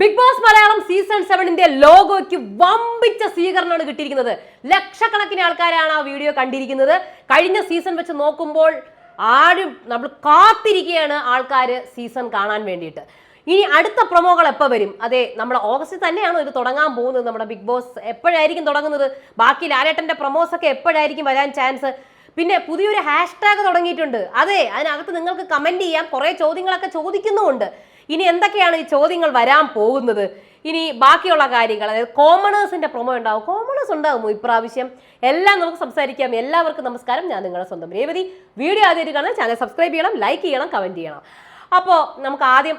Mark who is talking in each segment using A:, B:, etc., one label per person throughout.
A: Big Boss Malayalam season സെവനിന്റെ ലോഗോയ്ക്ക് വമ്പിച്ച സ്വീകരണമാണ് കിട്ടിയിരിക്കുന്നത്. ലക്ഷക്കണക്കിന് ആൾക്കാരാണ് ആ വീഡിയോ കണ്ടിരിക്കുന്നത്. കഴിഞ്ഞ സീസൺ വെച്ച് നോക്കുമ്പോൾ ആരും നമ്മൾ കാത്തിരിക്കുകയാണ് ആൾക്കാർ സീസൺ കാണാൻ വേണ്ടിയിട്ട്. ഇനി അടുത്ത പ്രൊമോകൾ എപ്പോൾ വരും? അതെ നമ്മുടെ ഓഗസ്റ്റിൽ തന്നെയാണോ ഇത് തുടങ്ങാൻ പോകുന്നത്? നമ്മുടെ ബിഗ് ബോസ് എപ്പോഴായിരിക്കും തുടങ്ങുന്നത്? ബാക്കി ലാലേട്ടന്റെ പ്രൊമോസ് ഒക്കെ എപ്പോഴായിരിക്കും വരാൻ ചാൻസ്? പിന്നെ പുതിയൊരു ഹാഷ്ടാഗ് തുടങ്ങിയിട്ടുണ്ട്. അതെ അതിനകത്ത് നിങ്ങൾക്ക് കമന്റ് ചെയ്യാം. കുറേ ചോദ്യങ്ങളൊക്കെ ചോദിക്കുന്നുമുണ്ട്. ഇനി എന്തൊക്കെയാണ് ഈ ചോദ്യങ്ങൾ വരാൻ പോകുന്നത്? ഇനി ബാക്കിയുള്ള കാര്യങ്ങൾ അതായത് കോമണേഴ്സിന്റെ പ്രൊമോ ഉണ്ടാവും. കോമണേഴ്സ് ഉണ്ടാകുമോ ഇപ്രാവശ്യം? എല്ലാം നമുക്ക് സംസാരിക്കാം. എല്ലാവർക്കും നമസ്കാരം. ഞാൻ നിങ്ങളുടെ സ്വന്തം രേവതി. വീഡിയോ ആദ്യമായിട്ട് കാണാൻ ചാനൽ സബ്സ്ക്രൈബ് ചെയ്യണം ലൈക്ക് ചെയ്യണം കമന്റ് ചെയ്യണം. അപ്പോൾ നമുക്ക് ആദ്യം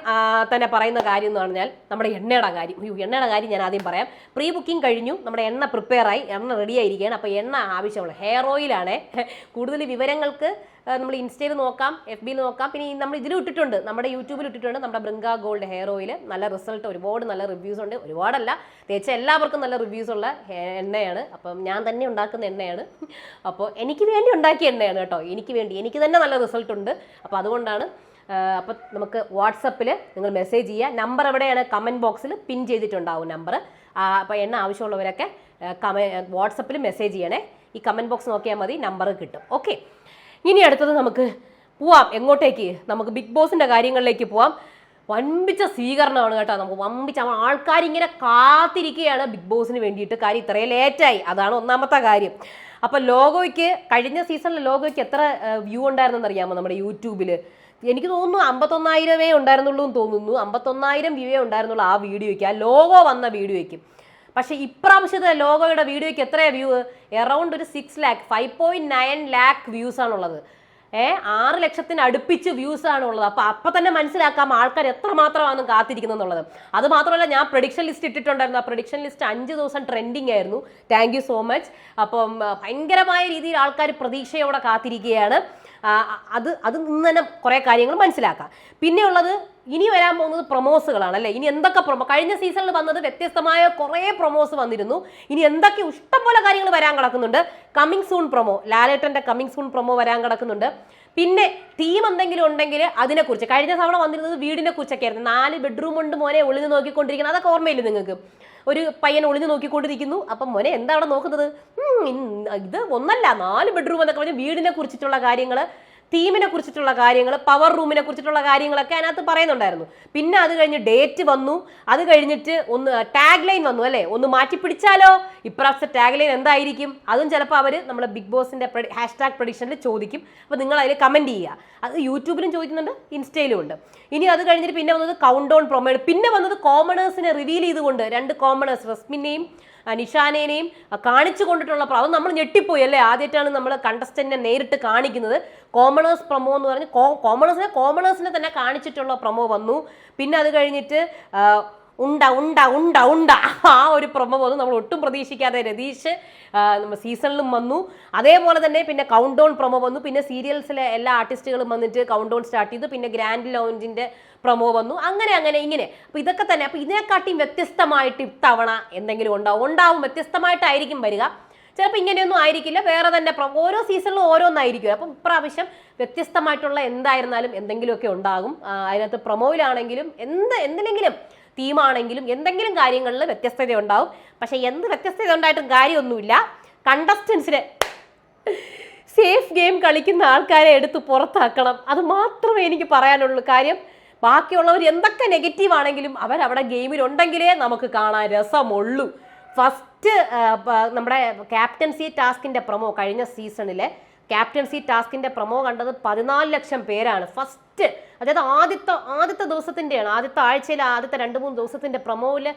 A: തന്നെ പറയുന്ന കാര്യം എന്ന് പറഞ്ഞാൽ നമ്മുടെ എണ്ണയുടെ കാര്യം. അയ്യോ എണ്ണയുടെ കാര്യം ഞാൻ ആദ്യം പറയാം. പ്രീ ബുക്കിംഗ് കഴിഞ്ഞു നമ്മുടെ എണ്ണ പ്രിപ്പയർ ആയി എണ്ണ റെഡി ആയിരിക്കുകയാണ് അപ്പോൾ എണ്ണ ആവശ്യമുള്ള ഹെയർ ഓയിലാണ്. കൂടുതൽ വിവരങ്ങൾക്ക് നമ്മൾ ഇൻസ്റ്റയിൽ നോക്കാം എഫ് ബിയിൽ നോക്കാം. പിന്നെ നമ്മൾ ഇതിലും ഇട്ടിട്ടുണ്ട് നമ്മുടെ യൂട്യൂബിൽ ഇട്ടിട്ടുണ്ട് നമ്മുടെ ബൃങ്ക ഗോൾഡ് ഹെയർ ഓയിൽ. നല്ല റിസൾട്ട് ഒരുപാട് നല്ല റിവ്യൂസ് ഉണ്ട്. ഒരുപാടല്ല തേച്ച എല്ലാവർക്കും നല്ല റിവ്യൂസ് ഉള്ള എണ്ണയാണ്. അപ്പം ഞാൻ തന്നെ ഉണ്ടാക്കുന്ന എണ്ണയാണ്. അപ്പോൾ എനിക്ക് വേണ്ടി ഉണ്ടാക്കിയ എണ്ണയാണ് കേട്ടോ. എനിക്ക് വേണ്ടി എനിക്ക് തന്നെ നല്ല റിസൾട്ട് ഉണ്ട്. അപ്പോൾ അതുകൊണ്ടാണ് അപ്പോൾ നമുക്ക് വാട്സപ്പിൽ നിങ്ങൾ മെസ്സേജ് ചെയ്യുക. നമ്പർ എവിടെയാണ്? കമന്റ് ബോക്സിൽ പിൻ ചെയ്തിട്ടുണ്ടാവും നമ്പർ. അപ്പോൾ എണ്ണ ആവശ്യമുള്ളവരൊക്കെ കമ വാട്സപ്പിൽ മെസ്സേജ് ചെയ്യണേ. ഈ കമന്റ് ബോക്സ് നോക്കിയാൽ മതി നമ്പർ കിട്ടും. ഓക്കെ. ഇനി അടുത്തത് നമുക്ക് പോവാം. എങ്ങോട്ടേക്ക്? നമുക്ക് ബിഗ് ബോസിന്റെ കാര്യങ്ങളിലേക്ക് പോവാം. വമ്പിച്ച സ്വീകരണമാണ് കേട്ടോ. നമുക്ക് വമ്പിച്ച ആൾക്കാരിങ്ങനെ കാത്തിരിക്കുകയാണ് ബിഗ് ബോസിന് വേണ്ടിയിട്ട്. കാര്യം ഇത്രയും ലേറ്റായി. അതാണ് ഒന്നാമത്തെ കാര്യം. അപ്പോൾ ലോഗോയ്ക്ക് കഴിഞ്ഞ സീസണിൽ ലോഗോയ്ക്ക് എത്ര വ്യൂ ഉണ്ടായിരുന്നെന്ന് അറിയാമോ നമ്മുടെ യൂട്യൂബിൽ എനിക്ക് തോന്നുന്നു അമ്പത്തൊന്നായിരമേ ഉണ്ടായിരുന്നുള്ളൂ എന്ന് തോന്നുന്നു. അമ്പത്തൊന്നായിരം വ്യൂവേ ഉണ്ടായിരുന്നുള്ളൂ ആ വീഡിയോയ്ക്ക്. ആ ലോഗോ വന്ന വീഡിയോയ്ക്ക്. പക്ഷേ ഇപ്രാവശ്യത്തെ ലോഗോയുടെ വീഡിയോയ്ക്ക് എത്രയാണ് വ്യൂ എറൗണ്ട് ഒരു six lakh five point nine lakh views ആണുള്ളത് ഏ ആറ് ലക്ഷത്തിന് അടുപ്പിച്ച് വ്യൂസ് ആണ് ഉള്ളത് അപ്പൊ അപ്പൊ തന്നെ മനസ്സിലാക്കാം ആൾക്കാർ എത്രമാത്രമാണ് കാത്തിരിക്കുന്നത് എന്നുള്ളത് അത് മാത്രമല്ല ഞാൻ പ്രൊഡിക്ഷൻ ലിസ്റ്റ് ഇട്ടിട്ടുണ്ടായിരുന്നു. ആ പ്രൊഡിക്ഷൻ ലിസ്റ്റ് അഞ്ച് ദിവസം ട്രെൻഡിങ് ആയിരുന്നു. താങ്ക് യു സോ മച്ച് അപ്പം ഭയങ്കരമായ രീതിയിൽ ആൾക്കാർ പ്രതീക്ഷയോടെ കാത്തിരിക്കുകയാണ്. അത് അത് നിന്ന് തന്നെ കുറേ കാര്യങ്ങൾ മനസ്സിലാക്കാം. പിന്നെ ഉള്ളത് ഇനി വരാൻ പോകുന്നത് പ്രൊമോസുകളാണ് അല്ലേ? ഇനി എന്തൊക്കെ പ്രൊമോ കഴിഞ്ഞ സീസണിൽ വന്നത് വ്യത്യസ്തമായ കുറേ പ്രൊമോസ് വന്നിരുന്നു. ഇനി എന്തൊക്കെ ഇഷ്ടംപോലെ കാര്യങ്ങൾ വരാൻ കിടക്കുന്നുണ്ട്. കമ്മിങ് സൂൺ പ്രൊമോ ലാലേട്ടന്റെ കമ്മിങ് സൂൺ പ്രൊമോ വരാൻ കിടക്കുന്നുണ്ട്. പിന്നെ ടീം എന്തെങ്കിലും ഉണ്ടെങ്കിൽ അതിനെക്കുറിച്ച് കഴിഞ്ഞ തവണ വന്നിരുന്നത് വീടിനെ കുറിച്ചൊക്കെ ആയിരുന്നു നാല് ബെഡ്റൂം ഉണ്ട് മോനെ ഒളിഞ്ഞു നോക്കിക്കൊണ്ടിരിക്കുന്നത് അതൊക്കെ ഓർമ്മയില്ല നിങ്ങൾക്ക്? ഒരു പയ്യൻ ഒളിഞ്ഞു നോക്കിക്കൊണ്ടിരിക്കുന്നു. അപ്പം മോനെ എന്താണ് നോക്കുന്നത്? ഇത് ഒന്നല്ല നാല് ബെഡ്റൂം എന്നൊക്കെ പറഞ്ഞ് വീടിനെ കുറിച്ചിട്ടുള്ള കാര്യങ്ങൾ ടീമിനെ കുറിച്ചിട്ടുള്ള കാര്യങ്ങൾ പവർ റൂമിനെ കുറിച്ചിട്ടുള്ള കാര്യങ്ങളൊക്കെ അതിനകത്ത് പറയുന്നുണ്ടായിരുന്നു. പിന്നെ അത് കഴിഞ്ഞ് ഡേറ്റ് വന്നു. അത് കഴിഞ്ഞിട്ട് ഒന്ന് ടാഗ് ലൈൻ വന്നു അല്ലേ? ഒന്ന് മാറ്റി പിടിച്ചാലോ ഇപ്രാവശ്യത്തെ ടാഗ് ലൈൻ എന്തായിരിക്കും? അതും ചിലപ്പോൾ അവർ നമ്മുടെ ബിഗ് ബോസിന്റെ ഹാഷ്ടാഗ് പ്രഡിക്ഷനിൽ ചോദിക്കും. അപ്പോൾ നിങ്ങൾ അതിൽ കമന്റ് ചെയ്യുക. അത് യൂട്യൂബിലും ചോദിക്കുന്നുണ്ട് ഇൻസ്റ്റയിലും ഉണ്ട്. ഇനി അത് കഴിഞ്ഞിട്ട് പിന്നെ വന്നത് കൗണ്ട് ഡൗൺ പ്രൊമോ പിന്നെ വന്നത് കോമണേഴ്സിനെ റിവീൽ ചെയ്തുകൊണ്ട് രണ്ട് കോമണേഴ്സ് റസ്മിനെയും നിഷാനേനെയും കാണിച്ചു കൊണ്ടിട്ടുള്ള പ്രാവം നമ്മൾ ഞെട്ടിപ്പോയി അല്ലേ? ആദ്യമായിട്ടാണ് നമ്മൾ കണ്ടസ്റ്റന്റിനെ നേരിട്ട് കാണിക്കുന്നത്. കോമണേഴ്സ് പ്രൊമോ എന്ന് പറഞ്ഞ് കോമണേഴ്സിനെ കോമണേഴ്സിനെ തന്നെ കാണിച്ചിട്ടുള്ള പ്രൊമോ വന്നു. പിന്നെ അത് കഴിഞ്ഞിട്ട് ഉണ്ട ഉണ്ട ഉണ്ട ഉണ്ട ആ ഒരു പ്രൊമോ വന്നു. നമ്മൾ ഒട്ടും പ്രതീക്ഷിക്കാതെ രതീഷ് സീസണിലും വന്നു. അതേപോലെ തന്നെ പിന്നെ കൗണ്ട് ഡൗൺ പ്രൊമോ വന്നു. പിന്നെ സീരിയൽസിലെ എല്ലാ ആർട്ടിസ്റ്റുകളും വന്നിട്ട് കൗണ്ട് ഡൗൺ സ്റ്റാർട്ട് ചെയ്തു. പിന്നെ ഗ്രാൻഡ് ലോഞ്ചിന്റെ പ്രൊമോ വന്നു. അങ്ങനെ അങ്ങനെ ഇങ്ങനെ. അപ്പോൾ ഇതൊക്കെ തന്നെ അപ്പോൾ ഇതിനെക്കാട്ടിയും വ്യത്യസ്തമായിട്ട് ഇത്തവണ എന്തെങ്കിലും ഉണ്ടാവും. ഉണ്ടാവും വ്യത്യസ്തമായിട്ടായിരിക്കും വരിക. ചിലപ്പോൾ ഇങ്ങനെയൊന്നും ആയിരിക്കില്ല. വേറെ തന്നെ ഓരോ സീസണിലും ഓരോന്നായിരിക്കും. അപ്പം ഇപ്രാവശ്യം വ്യത്യസ്തമായിട്ടുള്ള എന്തായിരുന്നാലും എന്തെങ്കിലുമൊക്കെ ഉണ്ടാകും. അതിനകത്ത് പ്രൊമോയിലാണെങ്കിലും എന്ത് എന്തിനെങ്കിലും തീമാണെങ്കിലും എന്തെങ്കിലും കാര്യങ്ങളിൽ വ്യത്യസ്തത ഉണ്ടാവും പക്ഷേ എന്ത് വ്യത്യസ്തത ഉണ്ടായിട്ടും കാര്യമൊന്നുമില്ല. കണ്ടസ്റ്റൻസിനെ സേഫ് ഗെയിം കളിക്കുന്ന ആൾക്കാരെ എടുത്ത് പുറത്താക്കണം. അത് മാത്രമേ എനിക്ക് പറയാനുള്ളൂ കാര്യം. ബാക്കിയുള്ളവർ എന്തൊക്കെ നെഗറ്റീവ് ആണെങ്കിലും അവരവിടെ ഗെയിമിലുണ്ടെങ്കിലേ നമുക്ക് കാണാൻ രസമുള്ളൂ. ഫസ്റ്റ് നമ്മുടെ ക്യാപ്റ്റൻസി ടാസ്കിന്റെ പ്രൊമോ കഴിഞ്ഞ സീസണിലെ ക്യാപ്റ്റൻസി ടാസ്കിന്റെ പ്രൊമോ കണ്ടത് പതിനാല് ലക്ഷം പേരാണ്. ഫസ്റ്റ് അതായത് ആദ്യത്തെ ആദ്യത്തെ ദിവസത്തിന്റെയാണ് ആദ്യത്തെ ആഴ്ചയിൽ ആദ്യത്തെ രണ്ട് മൂന്ന് ദിവസത്തിന്റെ പ്രൊമോയിൽ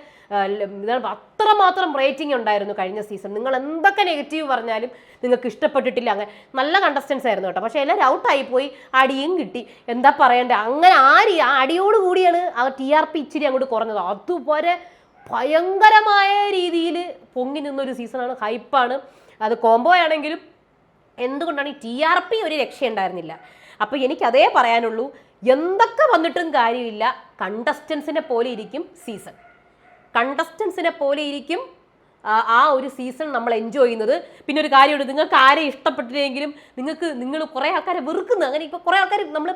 A: അത്രമാത്രം റേറ്റിംഗ് ഉണ്ടായിരുന്നു കഴിഞ്ഞ സീസൺ. നിങ്ങൾ എന്തൊക്കെ നെഗറ്റീവ് പറഞ്ഞാലും നിങ്ങൾക്ക് ഇഷ്ടപ്പെട്ടിട്ടില്ല. അങ്ങനെ നല്ല കണ്ടസ്റ്റൻസ് ആയിരുന്നു കേട്ടോ. പക്ഷേ എല്ലാവരും ഔട്ടായി പോയി. അടിയും കിട്ടി. എന്താ പറയണ്ടേ? അങ്ങനെ ആര് ആ അടിയോട് കൂടിയാണ് ആ ടി ആർ പി ഇച്ചിരി അങ്ങോട്ട് കുറഞ്ഞത്. അതുപോലെ ഭയങ്കരമായ രീതിയിൽ പൊങ്ങി നിന്നൊരു സീസണാണ്. ഹൈപ്പാണ്. അത് കോംബോ ആണെങ്കിലും എന്തുകൊണ്ടാണ് ഈ ടി ആർ പി ഒരു രക്ഷയുണ്ടായിരുന്നില്ല? അപ്പോൾ എനിക്കതേ പറയാനുള്ളൂ എന്തൊക്കെ വന്നിട്ടും കാര്യമില്ല. കണ്ടസ്റ്റൻസിനെ പോലെ ഇരിക്കും സീസൺ. കണ്ടസ്റ്റൻസിനെ പോലെ ഇരിക്കും ആ, ആ ഒരു സീസൺ നമ്മൾ എൻജോയ് ചെയ്യുന്നത്. പിന്നെ ഒരു കാര്യമുണ്ട് നിങ്ങൾക്ക് ആരെ ഇഷ്ടപ്പെട്ടില്ലെങ്കിലും നിങ്ങൾക്ക് നിങ്ങൾ കുറേ ആൾക്കാരെ വെറുക്കുന്നു. അങ്ങനെ ഇപ്പോൾ കുറേ ആൾക്കാർ നമ്മൾ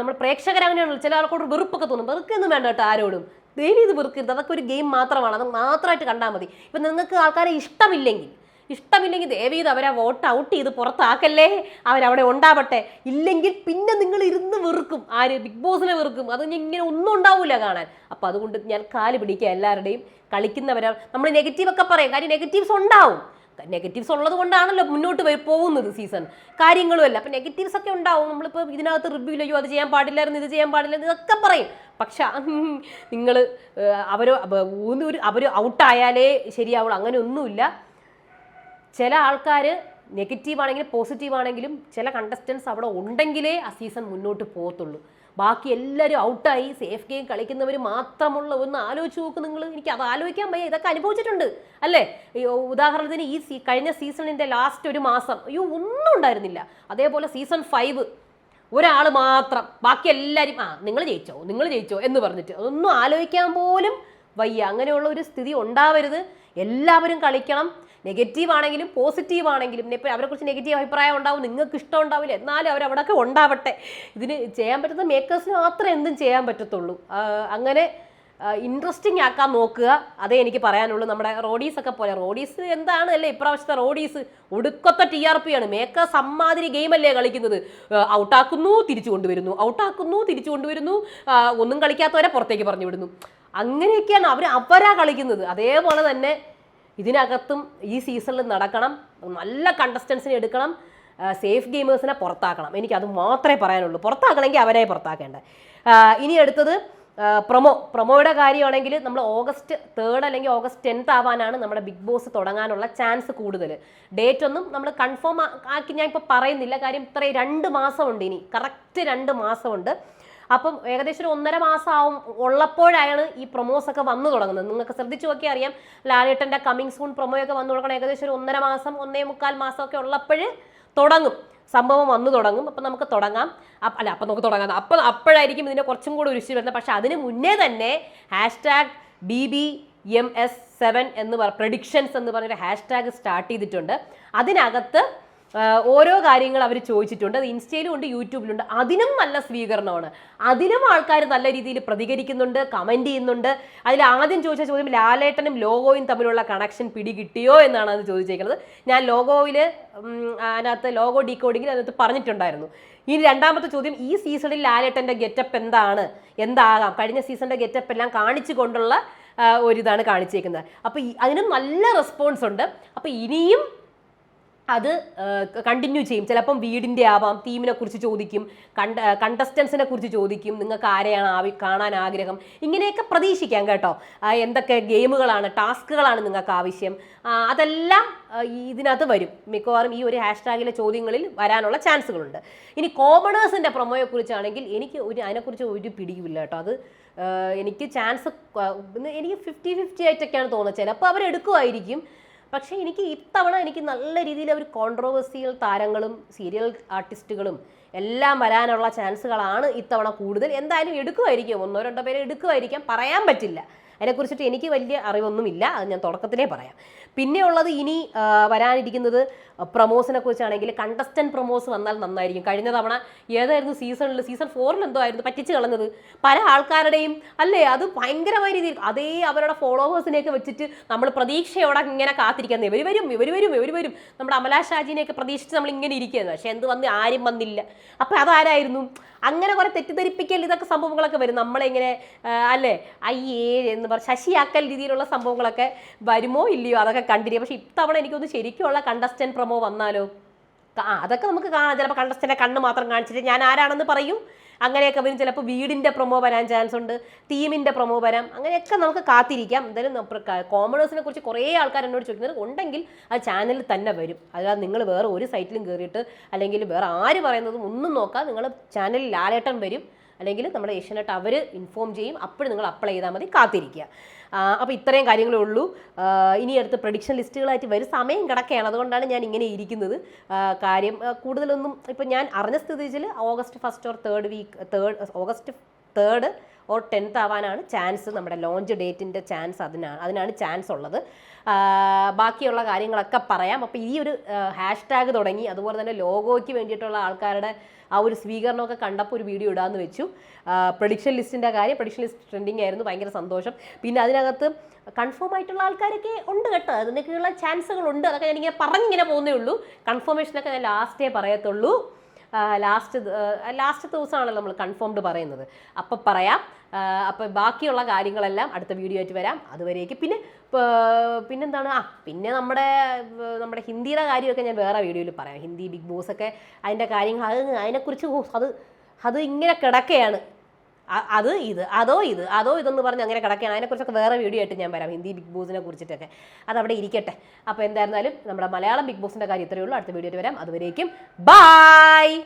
A: നമ്മൾ പ്രേക്ഷകരങ്ങനെയാണല്ലോ ചില ആൾക്കോട് വെറുപ്പൊക്കെ തോന്നും. വെറുക്കൊന്നും വേണ്ട കേട്ടോ ആരോടും. ദയവ് ഇത് വെറുക്കരുത്. അതൊക്കെ ഒരു ഗെയിം മാത്രമാണ്. അത് മാത്രമായിട്ട് കണ്ടാൽ മതി. ഇപ്പം നിങ്ങൾക്ക് ആൾക്കാരെ ഇഷ്ടമില്ലെങ്കിൽ ഇഷ്ടമില്ലെങ്കിൽ ദയവ് ചെയ്ത് അവരെ വോട്ട് ഔട്ട് ചെയ്ത് പുറത്താക്കല്ലേ? അവരവിടെ ഉണ്ടാവട്ടെ. ഇല്ലെങ്കിൽ പിന്നെ നിങ്ങൾ ഇരുന്ന് വെറുക്കും. ആര് ബിഗ് ബോസിനെ വെറുക്കും. അത് ഇങ്ങനെ ഒന്നും ഉണ്ടാവില്ല കാണാൻ. അപ്പം അതുകൊണ്ട് ഞാൻ കാൽ പിടിക്കുക എല്ലാവരുടെയും. കളിക്കുന്നവരാണ് നമ്മൾ നെഗറ്റീവൊക്കെ പറയും. കാര്യം നെഗറ്റീവ്സ് ഉണ്ടാവും. നെഗറ്റീവ്സ് ഉള്ളത് കൊണ്ടാണല്ലോ മുന്നോട്ട് പോകുന്നത് സീസൺ കാര്യങ്ങളും അല്ല. അപ്പം നെഗറ്റീവ്സ് ഒക്കെ ഉണ്ടാവും. നമ്മളിപ്പോൾ ഇതിനകത്ത് റിവ്യൂ അയ്യോ അത് ചെയ്യാൻ പാടില്ലായിരുന്നു ഇത് ചെയ്യാൻ പാടില്ലായിരുന്നു ഇതൊക്കെ പറയും. പക്ഷെ നിങ്ങൾ അവർ ഒരു അവർ ഔട്ടായാലേ ശരിയാവുള്ളൂ. അങ്ങനെ ഒന്നുമില്ല ചില ആൾക്കാർ നെഗറ്റീവ് ആണെങ്കിലും പോസിറ്റീവ് ആണെങ്കിലും ചില കണ്ടസ്റ്റൻസ് അവിടെ ഉണ്ടെങ്കിലേ ആ സീസൺ മുന്നോട്ട് പോകത്തുള്ളൂ. ബാക്കി എല്ലാവരും ഔട്ടായി സേഫ് ഗെയിം കളിക്കുന്നവർ മാത്രമുള്ള ഒന്ന് ആലോചിച്ച് നോക്ക് നിങ്ങൾ എനിക്ക് അത് ആലോചിക്കാൻ വയ്യ. ഇതൊക്കെ അനുഭവിച്ചിട്ടുണ്ട് അല്ലേ? ഉദാഹരണത്തിന് ഈ സീ കഴിഞ്ഞ സീസണിന്റെ ലാസ്റ്റ് ഒരു മാസം അയ്യോ ഒന്നും ഉണ്ടായിരുന്നില്ല. അതേപോലെ സീസൺ ഫൈവ് ഒരാൾ മാത്രം. ബാക്കി എല്ലാവരും ആ നിങ്ങൾ ജയിച്ചോ നിങ്ങൾ ജയിച്ചോ എന്ന് പറഞ്ഞിട്ട്. അതൊന്നും ആലോചിക്കാൻ പോലും വയ്യ. അങ്ങനെയുള്ള ഒരു സ്ഥിതി ഉണ്ടാവരുത്. എല്ലാവരും കളിക്കണം. നെഗറ്റീവ് ആണെങ്കിലും പോസിറ്റീവ് ആണെങ്കിലും അവരെക്കുറിച്ച് നെഗറ്റീവ് അഭിപ്രായം ഉണ്ടാവും നിങ്ങൾക്ക് ഇഷ്ടം ഉണ്ടാവില്ല എന്നാലും അവർ അവിടെയൊക്കെ ഉണ്ടാവട്ടെ. ഇതിന് ചെയ്യാൻ പറ്റുന്ന മേക്കേഴ്സിന് മാത്രമേ എന്തും ചെയ്യാൻ പറ്റത്തുള്ളൂ. അങ്ങനെ ഇൻട്രസ്റ്റിംഗ് ആക്കാൻ നോക്കുക. അതേ എനിക്ക് പറയാനുള്ളൂ. നമ്മുടെ റോഡീസ് ഒക്കെ പോലെ റോഡീസ് എന്താണ് അല്ലേ ഇപ്രാവശ്യത്തെ റോഡീസ്? ഒടുക്കത്തെ ടി ആർ പി ആണ്. മേക്ക സമ്മാതിരി ഗെയിമല്ലേ കളിക്കുന്നത്? ഔട്ടാക്കുന്നു തിരിച്ചു കൊണ്ടുവരുന്നു. ഔട്ടാക്കുന്നു തിരിച്ചു കൊണ്ടുവരുന്നു. ഒന്നും കളിക്കാത്തവരെ പുറത്തേക്ക് പറഞ്ഞു വിടുന്നു. അങ്ങനെയൊക്കെയാണ് അവർ അവരാ കളിക്കുന്നത്. അതേപോലെ തന്നെ ഇതിനകത്തും ഈ സീസണിൽ നടക്കണം. നല്ല കണ്ടസ്റ്റൻസിനെ എടുക്കണം. സേഫ് ഗെയിമേഴ്സിനെ പുറത്താക്കണം. എനിക്ക് അത് മാത്രമേ പറയാനുള്ളൂ. പുറത്താക്കണമെങ്കിൽ അവരെ പുറത്താക്കേണ്ടത് ആ, ഇനി അടുത്തത് പ്രൊമോ പ്രൊമോയുടെ കാര്യമാണെങ്കിൽ നമ്മൾ ഓഗസ്റ്റ് തേർഡ് അല്ലെങ്കിൽ ഓഗസ്റ്റ് ടെൻത്ത് ആവാനാണ് നമ്മുടെ ബിഗ് ബോസ് തുടങ്ങാനുള്ള ചാൻസ് കൂടുതൽ. ഡേറ്റ് ഒന്നും നമ്മൾ കൺഫേം ആക്കി ഞാൻ ഇപ്പോൾ പറയുന്നില്ല. കാര്യം ഇത്രയും രണ്ട് മാസമുണ്ട് ഇനി. കറക്റ്റ് രണ്ട് മാസമുണ്ട്. അപ്പം ഏകദേശം ഒരു ഒന്നര മാസം ആവും ഉള്ളപ്പോഴാണ് ഈ പ്രൊമോസ് ഒക്കെ വന്നു തുടങ്ങുന്നത്. നിങ്ങൾക്ക് ശ്രദ്ധിച്ചു നോക്കി അറിയാം ലാലേട്ടന്റെ കമ്മിങ് സൂൺ പ്രൊമോയൊക്കെ വന്നു തുടങ്ങണം. ഏകദേശം ഒരു ഒന്നര മാസം ഒന്നേ മുക്കാൽ മാസമൊക്കെ ഉള്ളപ്പോഴ് തുടങ്ങും. സംഭവം വന്നു തുടങ്ങും. അപ്പം നമുക്ക് തുടങ്ങാം. അല്ല അപ്പം നമുക്ക് തുടങ്ങാം. അപ്പം അപ്പോഴായിരിക്കും ഇതിന്റെ കുറച്ചും കൂടി ഇഷ്യൂ വരുന്നത്. പക്ഷേ അതിന് മുന്നേ തന്നെ hashtag B B M S seven എന്ന് പറ പ്രഡിക്ഷൻസ് എന്ന് പറഞ്ഞൊരു ഹാഷ്ടാഗ് സ്റ്റാർട്ട് ചെയ്തിട്ടുണ്ട്. അതിനകത്ത് ഓരോ കാര്യങ്ങൾ അവർ ചോദിച്ചിട്ടുണ്ട്. അത് ഇൻസ്റ്റയിലും ഉണ്ട് യൂട്യൂബിലുണ്ട്. അതിനും നല്ല സ്വീകരണമാണ്. അതിനും ആൾക്കാർ നല്ല രീതിയിൽ പ്രതികരിക്കുന്നുണ്ട് കമന്റ് ചെയ്യുന്നുണ്ട്. അതിൽ ആദ്യം ചോദിച്ച ചോദ്യം ലാലേട്ടനും ലോഗോയും തമ്മിലുള്ള കണക്ഷൻ പിടികിട്ടിയോ എന്നാണ് അത് ചോദിച്ചേക്കുന്നത്. ഞാൻ ലോഗോയിൽ അതിനകത്ത് ലോഗോ ഡീകോഡിങ്ങിൽ അതിനകത്ത് പറഞ്ഞിട്ടുണ്ടായിരുന്നു. ഇനി രണ്ടാമത്തെ ചോദ്യം ഈ സീസണിൽ ലാലേട്ടന്റെ ഗെറ്റപ്പ് എന്താണ്? എന്താകാം? കഴിഞ്ഞ സീസണിന്റെ ഗെറ്റപ്പ് എല്ലാം കാണിച്ചു കൊണ്ടുള്ള ഒരിതാണ് കാണിച്ചേക്കുന്നത്. അപ്പോൾ അതിനും നല്ല റെസ്പോൺസ് ഉണ്ട്. അപ്പോൾ ഇനിയും അത് കണ്ടിന്യൂ ചെയ്യും. ചിലപ്പം വീടിന്റെ ആവാം തീമിനെ കുറിച്ച് ചോദിക്കും കണ്ട കണ്ടസ്റ്റൻസിനെ കുറിച്ച് ചോദിക്കും നിങ്ങൾക്ക് ആരെയാണ് ആവി കാണാൻ ആഗ്രഹം? ഇങ്ങനെയൊക്കെ പ്രതീക്ഷിക്കാം കേട്ടോ. എന്തൊക്കെ ഗെയിമുകളാണ് ടാസ്കുകളാണ് നിങ്ങൾക്ക് ആവശ്യം. അതെല്ലാം ഇതിനകത്ത് വരും. മിക്കവാറും ഈ ഒരു ഹാഷ്ടാഗിലെ ചോദ്യങ്ങളിൽ വരാനുള്ള ചാൻസുകളുണ്ട്. ഇനി കോമണേഴ്സിന്റെ പ്രൊമോയെ കുറിച്ചാണെങ്കിൽ എനിക്ക് ഒരു അതിനെക്കുറിച്ച് ഒരു പിടിയുമില്ല കേട്ടോ. അത് എനിക്ക് ചാൻസ് എനിക്ക് ഫിഫ്റ്റി ഫിഫ്റ്റി ആയിട്ടൊക്കെയാണ് തോന്നുന്നത്. ചിലപ്പോൾ അവരെടുക്കുമായിരിക്കും. പക്ഷേ എനിക്ക് ഇത്തവണ എനിക്ക് നല്ല രീതിയിൽ അവർ കോൺട്രവേഴ്സിയൽ താരങ്ങളും സീരിയൽ ആർട്ടിസ്റ്റുകളും എല്ലാം വരാനുള്ള ചാൻസുകളാണ് ഇത്തവണ കൂടുതൽ. എന്തായാലും എടുക്കുമായിരിക്കും. ഒന്നോ രണ്ടോ പേരെ എടുക്കുമായിരിക്കാം. പറയാൻ പറ്റില്ല. അതിനെക്കുറിച്ചിട്ട് എനിക്ക് വലിയ അറിവൊന്നുമില്ല. അത് ഞാൻ തുടക്കത്തിലേ പറയാം. പിന്നെ ഉള്ളത് ഇനി വരാനിരിക്കുന്നത് പ്രൊമോസിനെ കുറിച്ചാണെങ്കിൽ കണ്ടസ്റ്റന്റ് പ്രൊമോസ് വന്നാൽ നന്നായിരിക്കും. കഴിഞ്ഞ തവണ ഏതായിരുന്നു സീസണിൽ സീസൺ ഫോറിൽ എന്തോ ആയിരുന്നു പറ്റിച്ച് കളഞ്ഞത്. പല ആൾക്കാരുടെയും അല്ലേ അത് ഭയങ്കരമായ രീതിയിൽ അതേ അവരുടെ ഫോളോവേഴ്സിനെയൊക്കെ വെച്ചിട്ട് നമ്മൾ പ്രതീക്ഷയോടെ ഇങ്ങനെ കാത്തിരിക്കുന്നത് ഇവർ വരും ഇവർ വരും ഇവർ വരും. നമ്മുടെ അമലാ ഷാജിനെയൊക്കെ പ്രതീക്ഷിച്ച് നമ്മൾ ഇങ്ങനെ ഇരിക്കുകയായിരുന്നു പക്ഷെ എന്ത് വന്ന് ആരും വന്നില്ല. അപ്പം അതാരായിരുന്നു? അങ്ങനെ കുറെ തെറ്റിദ്ധരിപ്പിക്കൽ ഇതൊക്കെ സംഭവങ്ങളൊക്കെ വരും. നമ്മളിങ്ങനെ അല്ലേ അയ്യേ എന്ന് പറഞ്ഞ ശശിയാക്കൽ രീതിയിലുള്ള സംഭവങ്ങളൊക്കെ വരുമോ ഇല്ലയോ? അതൊക്കെ കണ്ടിരിക്കും പക്ഷേ ഇത്തവണ എനിക്കൊന്ന് ശരിക്കുള്ള കണ്ടസ്റ്റന്റ് പ്രൊമോ വന്നാലോ? അതൊക്കെ നമുക്ക് കാണാം. ചിലപ്പോൾ കണ്ടസ്റ്റന്റെ കണ്ണ് മാത്രം കാണിച്ചിട്ട് ഞാൻ ആരാണെന്ന് പറയും. അങ്ങനെയൊക്കെ വരും. ചിലപ്പോൾ വീടിന്റെ പ്രൊമോ വരാൻ ചാൻസ് ഉണ്ട്. തീമിന്റെ പ്രൊമോ വരാം. അങ്ങനെയൊക്കെ നമുക്ക് കാത്തിരിക്കാം. എന്തായാലും കോമേഴ്സിനെ കുറിച്ച് കുറേ ആൾക്കാർ എന്നോട് ചോദിക്കുന്നത് ഉണ്ടെങ്കിൽ ആ ചാനലിൽ തന്നെ വരും. അതായത് നിങ്ങൾ വേറെ ഒരു സൈറ്റിലും കയറിയിട്ട് അല്ലെങ്കിൽ വേറെ ആര് പറയുന്നതും ഒന്നും നോക്കാം നിങ്ങൾ ചാനലിൽ ലാലേട്ടം വരും. അല്ലെങ്കിൽ നമ്മുടെ ഏഷ്യനെട്ട് അവർ ഇൻഫോം ചെയ്യും. അപ്പോഴും നിങ്ങൾ അപ്ലൈ ചെയ്താൽ മതി. കാത്തിരിക്കുക. അപ്പോൾ ഇത്രയും കാര്യങ്ങളേ ഉള്ളൂ. ഇനി അടുത്ത് പ്രഡിക്ഷൻ ലിസ്റ്റുകളായിട്ട് വരും. സമയം കിടക്കുകയാണ് അതുകൊണ്ടാണ് ഞാൻ ഇങ്ങനെ ഇരിക്കുന്നത്. കാര്യം കൂടുതലൊന്നും ഇപ്പം ഞാൻ അറിഞ്ഞ സ്ഥിതിയിൽ August first or third week third August third or tenth ആവാനാണ് ചാൻസ് നമ്മുടെ ലോഞ്ച് ഡേറ്റിന്റെ ചാൻസ് അതിനാണ് അതിനാണ് ചാൻസ് ഉള്ളത്. ബാക്കിയുള്ള കാര്യങ്ങളൊക്കെ പറയാം. അപ്പോൾ ഈ ഒരു ഹാഷ് ടാഗ് തുടങ്ങി അതുപോലെ തന്നെ ലോഗോയ്ക്ക് വേണ്ടിയിട്ടുള്ള ആൾക്കാരുടെ ആ ഒരു സ്വീകരണമൊക്കെ കണ്ടപ്പോൾ ഒരു വീഡിയോ ഇടാമെന്ന് വെച്ചു. പ്രൊഡിക്ഷൻ ലിസ്റ്റിന്റെ കാര്യം പ്രൊഡിക്ഷൻ ലിസ്റ്റ് ട്രെൻഡിങ് ആയിരുന്നു ഭയങ്കര സന്തോഷം. പിന്നെ അതിനകത്ത് കൺഫേം ആയിട്ടുള്ള ആൾക്കാരൊക്കെ ഉണ്ട് കേട്ടോ. അതിനൊക്കെയുള്ള ചാൻസുകളുണ്ട് അതൊക്കെ ഞാനിങ്ങനെ പറഞ്ഞിങ്ങനെ പോകുന്നേ ഉള്ളൂ. കൺഫർമേഷനൊക്കെ ഞാൻ ലാസ്റ്റേ പറയത്തുള്ളൂ. ലാസ്റ്റ് ലാസ്റ്റ് ദിവസമാണല്ലോ നമ്മൾ കൺഫേംഡ് പറയുന്നത്. അപ്പം പറയാം അപ്പം ബാക്കിയുള്ള കാര്യങ്ങളെല്ലാം അടുത്ത വീഡിയോ ആയിട്ട് വരാം. അതുവരേക്ക് പിന്നെ പിന്നെന്താണ്? ആ പിന്നെ നമ്മുടെ നമ്മുടെ ഹിന്ദിയുടെ കാര്യമൊക്കെ ഞാൻ വേറെ വീഡിയോയിൽ പറയാം. ഹിന്ദി ബിഗ് ബോസ് ഒക്കെ അതിന്റെ കാര്യങ്ങൾ അത് അതിനെക്കുറിച്ച് അത് അത് ഇങ്ങനെ കിടക്കുകയാണ് അത് ഇത് അതോ ഇത് അതോ ഇതെന്ന് പറഞ്ഞ് അങ്ങനെ കിടക്കുകയാണ് അതിനെക്കുറിച്ചൊക്കെ വേറെ വീഡിയോ ആയിട്ട് ഞാൻ വരാം. ഹിന്ദി ബിഗ് ബോസിനെ കുറിച്ചിട്ടൊക്കെ. അതവിടെ ഇരിക്കട്ടെ. അപ്പോൾ എന്തായിരുന്നാലും നമ്മുടെ മലയാളം ബിഗ് ബോസിന്റെ കാര്യം ഇത്രയേ ഉള്ളൂ. അടുത്ത വീഡിയോയിൽ വരാം. അതുവരേക്കും ബായ്